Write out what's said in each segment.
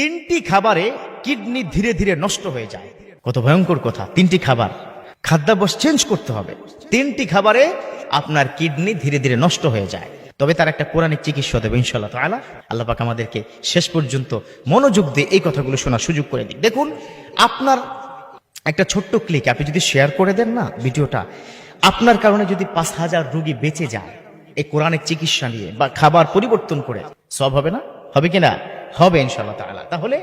তিনটি খাবারে কিডনি ধীরে ধীরে নষ্ট হয়ে যায়। কত ভয়ঙ্কর কথা, তিনটি খাবার। খাদ্যাভ্যাস চেঞ্জ করতে হবে। তিনটি খাবারে আপনার কিডনি ধীরে ধীরে নষ্ট হয়ে যায়। তবে তার একটা কোরআনিক চিকিৎসা দেবে ইনশাল্লাহ তালা আল্লাহ পাক আমাদেরকে শেষ পর্যন্ত মনোযোগ দিয়ে এই কথাগুলো শোনার সুযোগ করে দিক। দেখুন, আপনার একটা ছোট্ট ক্লিক আপনি যদি শেয়ার করে দেন না ভিডিওটা, আপনার কারণে যদি পাঁচ হাজার রুগী বেঁচে যায়, এই কোরআনের চিকিৎসা নিয়ে বা খাবার পরিবর্তন করে, সব হবে না? হবে কি না? হবে ইনশাল্লাহ তাআলা। তাহলে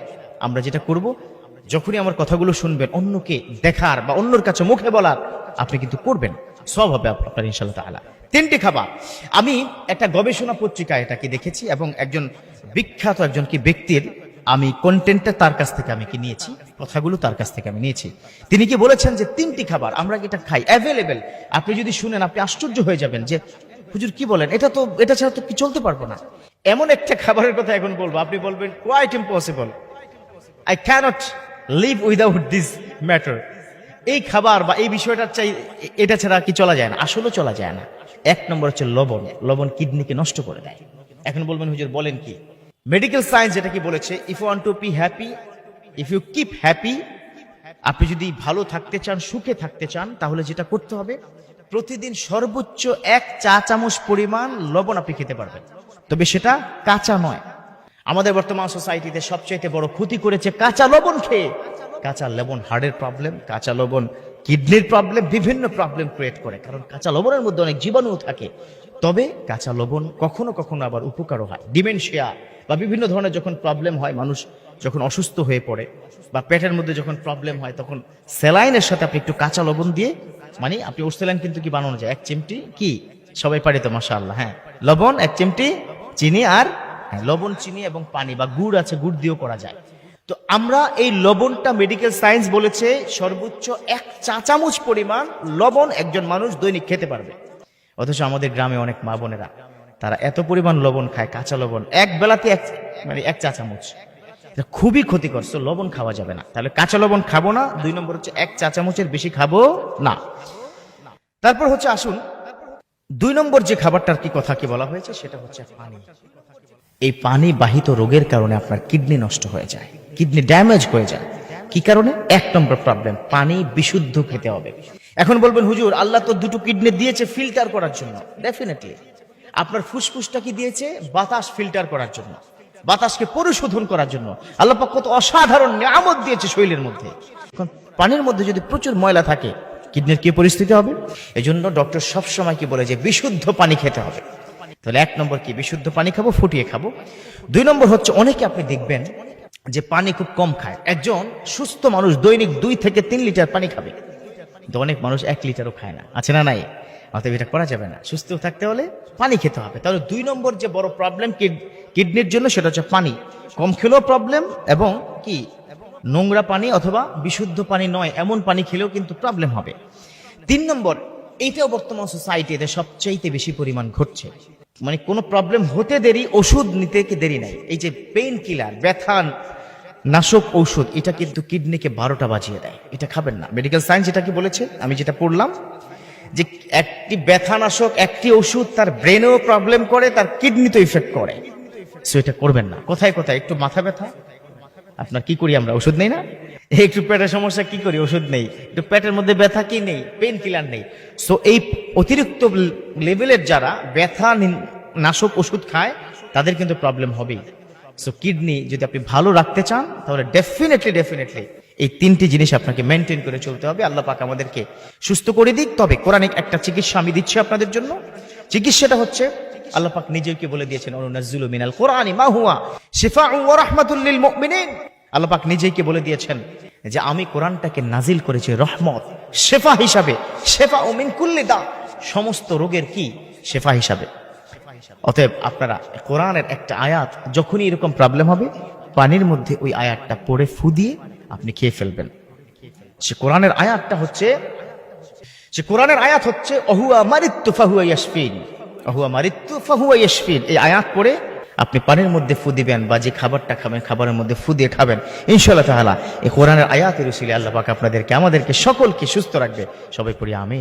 আমরা যেটা করব, যখনই আমার কথাগুলো শুনবেন, অন্যকে দেখার বা অন্যর কাছে মুখে বলার, আপনি কিন্তু করবেন। সব হবে আপনার ইনশাল্লাহ তাআলা। তিনটি খাবার। আমি একটা গবেষণা পত্রিকা এটাকে দেখেছি এবং একজন বিখ্যাত একজন কি ব্যক্তির আমি কন্টেন্টটা তার কাছ থেকে আমি কি নিয়েছি, কথাগুলো তার কাছ থেকে আমি নিয়েছি। তিনি কি বলেছেন যে তিনটি খাবার আমরা এটা খাই অ্যাভেলেবেল আপনি যদি শুনেন, আপনি আশ্চর্য হয়ে যাবেন যে, হুজুর কি বলেন? এটা তো, এটা ছাড়া তো কি চলতে পারব না। এমন একটা খাবারের কথা এখন বলব। আপনি বলবেন quite impossible I cannot live without this matter এই খাবার বা এই বিষয়টা চাই, এটা ছাড়া কি চলা যায় না? আসলে চলা যায় না। এক নম্বর হচ্ছে লবণ। লবণ কিডনিকে নষ্ট করে দেয়। এখন বলবেন, হুজুর, বলেন কি? মেডিকেল সায়েন্স যেটা কি বলেছে if want to be happy if you keep happy আপনি যদি ভালো থাকতে চান, সুখে থাকতে চান, তাহলে যেটা করতে হবে, প্রতিদিন সর্বোচ্চ এক চা চামচ পরিমাণ লবণ আপনি খেতে পারবেন। তবে সেটা কাঁচা নয়। আমাদের বর্তমান সোসাইটিতে সবচাইতে বড় ক্ষতি করেছে কাঁচা লবণ খেয়ে। কাঁচা লবণ হার্টের প্রবলেম কাঁচা লবণ কিডনির প্রবলেম বিভিন্ন প্রবলেম ক্রিয়েট করে। কারণ কাঁচা লবণের মধ্যে অনেক জীবাণু থাকে। তবে কাঁচা লবণ কখনো কখনো আবার উপকারও হয়। ডিমেনশিয়া বা বিভিন্ন ধরনের যখন প্রবলেম হয়, মানুষ যখন অসুস্থ হয়ে পড়ে বা পেটের মধ্যে যখন প্রবলেম হয়, তখন স্যালাইনের সাথে আপনি একটু কাঁচা লবণ দিয়ে মানে আপনি ওর কিন্তু কি বানানো যায়? এক চিমটি কি? সবাই পারে তো মাসা আল্লাহ হ্যাঁ। লবণ, এক চিমটি চিনি আর লবণ চিনি এবং পানি বা গুড় আছে গুড় দিয়েও করা যায়। তো আমরা এই লবণটা মেডিকেল সায়েন্স বলেছে সর্বোচ্চ এক চা চামচ পরিমাণ লবণ একজন মানুষ দৈনিক খেতে পারবে। অথচ আমাদের গ্রামে অনেক মা বোনেরা তারা এত পরিমাণ লবণ খায় কাঁচা লবণ এক বেলাতে এক মানে এক চা চামচ। খুবই ক্ষতিকর So, লবণ খাওয়া যাবে না। তাহলে কাঁচা লবণ খাব না দুই নম্বর হচ্ছে এক চা চামচের বেশি খাব না। তারপর হচ্ছে আসুন দুই নম্বর যে খাবারটার কি কথা কি বলা হয়েছে, সেটা হচ্ছে পানি। এই পানি বাহিত রোগের কারণে আপনার কিডনি নষ্ট হয়ে যায়, কিডনি ড্যামেজ হয়ে যায়। কি কারণে? এক নম্বর প্রবলেম পানি বিশুদ্ধ খেতে হবে। এখন বলবেন, হুজুর, আল্লাহ তো দুটো কিডনি দিয়েছে ফিল্টার করার জন্য। ডেফিনেটলি আপনার ফুসফুসটা কি দিয়েছে? বাতাস ফিল্টার করার জন্য। বাতাসকে পরিশোধন করার জন্য। আল্লাহ কত অসাধারণ নিয়ামত দিয়েছে শরীরের মধ্যে। পানির মধ্যে যদি প্রচুর ময়লা থাকে কিডনির কি পরিস্থিতি হবে? এই জন্য ডক্টর সবসময় কি বলে যে, বিশুদ্ধ পানি খেতে হবে। তাহলে এক নম্বর কি, বিশুদ্ধ পানি খাব, ফুটিয়ে খাব। দুই নম্বর হচ্ছে, অনেকে আপনি দেখবেন যে পানি খুব কম খায়। একজন সুস্থ মানুষ দৈনিক দুই থেকে তিন লিটার পানি খাবে। অনেক মানুষ এক লিটারও খায় না। আছে না নাই? অতএব এটা করা যাবে না। সুস্থ থাকতে হলে পানি খেতে হবে। তাহলে দুই নম্বর যে বড় প্রবলেম কিডনির জন্য সেটা হচ্ছে পানি। কম খেলেও প্রবলেম এবং কি নোংরা পানি অথবা বিশুদ্ধ পানি নয়, এমন পানি খেলেও কিন্তু প্রবলেম হবে। তিন নম্বর, এইটাও বর্তমান সোসাইটিতে সবচাইতে বেশি পরিমাণ ঘটছে। মানে কোনো প্রবলেম হতে দেরি, ওষুধ নিতে কি দেরি নাই। এই যে পেইন কিলার ব্যথা নাশক ঔষধ, এটা কিন্তু কিডনিকে বারোটা বাজিয়ে দেয়। এটা খাবেন না। মেডিকেল সায়েন্স এটা কি বলেছে, আমি যেটা পড়লাম, যে একটি ব্যথানাশক, একটি ওষুধ তার ব্রেনেও প্রবলেম করে, তার কিডনিতে ইফেক্ট করে। সো এটা করবেন না। কোথায় কোথায়? একটু মাথা ব্যথা? আপনার কি করি আমরা? ওষুধ নেই না? একটু পেটের সমস্যা, কি করি? ওষুধ নেই। একটু পেটের মধ্যে ব্যথা কি নেই? পেন কিলার নেই। সো এই অতিরিক্ত লেভেলের যারা ব্যথা নাশক ওষুধ খায়, তাদের কিন্তু প্রবলেম হবেই। সো কিডনি যদি আপনি ভালো রাখতে চান, তাহলে ডেফিনেটলি ডেফিনেটলি এই তিনটি জিনিস আপনাকে মেনটেন করে চলতে হবে। আল্লাহ পাক আমাদেরকে সুস্থ করে দিক। তবে কোরআনিক একটা চিকিৎসা আমি দিচ্ছি আপনাদের জন্য। চিকিৎসাটা হচ্ছে আল্লাহ পাক নিজেই কি বলে দিয়েছেন? অনুনাজ্জুলু মিনাল কোরআনি, মা হুয়া? শিফাউ ওয়া রাহমাতুল লিল মুমিনিন। আল্লাহ পাক নিজেই কি বলে দিয়েছেন? যে আমি কোরআনটাকে নাজিল করেছি রহমত, শেফা হিসাবে। শেফা ও মিন কুল্লি দা। সমস্ত রোগের কি? শেফা হিসাবে। অতএব আপনারা কোরআনের একটা আয়াত যখনই এরকম প্রবলেম হবে, পানির মধ্যে ওই আয়াতটা পড়ে ফু দিয়ে আপনি খেয়ে ফেলবেন। সে কোরআনের আয়াতটা হচ্ছে, সে কোরআনের আয়াত হচ্ছে, অহুয়া মারিত্তু ফাহুয়া ইয়াসফিন এই আয়াত পড়ে আপনি পানির মধ্যে ফু দিবেন বা যে খাবারটা খাবেন, খাবারের মধ্যে ফু দিয়ে খাবেন। ইনশাল্লাহ তাআলা, এই কোরআনের আয়াতের উসিলে আল্লাহ পাক আপনাদেরকে, আমাদেরকে সকলকে সুস্থ রাখবে। সবাই পড়ি আমি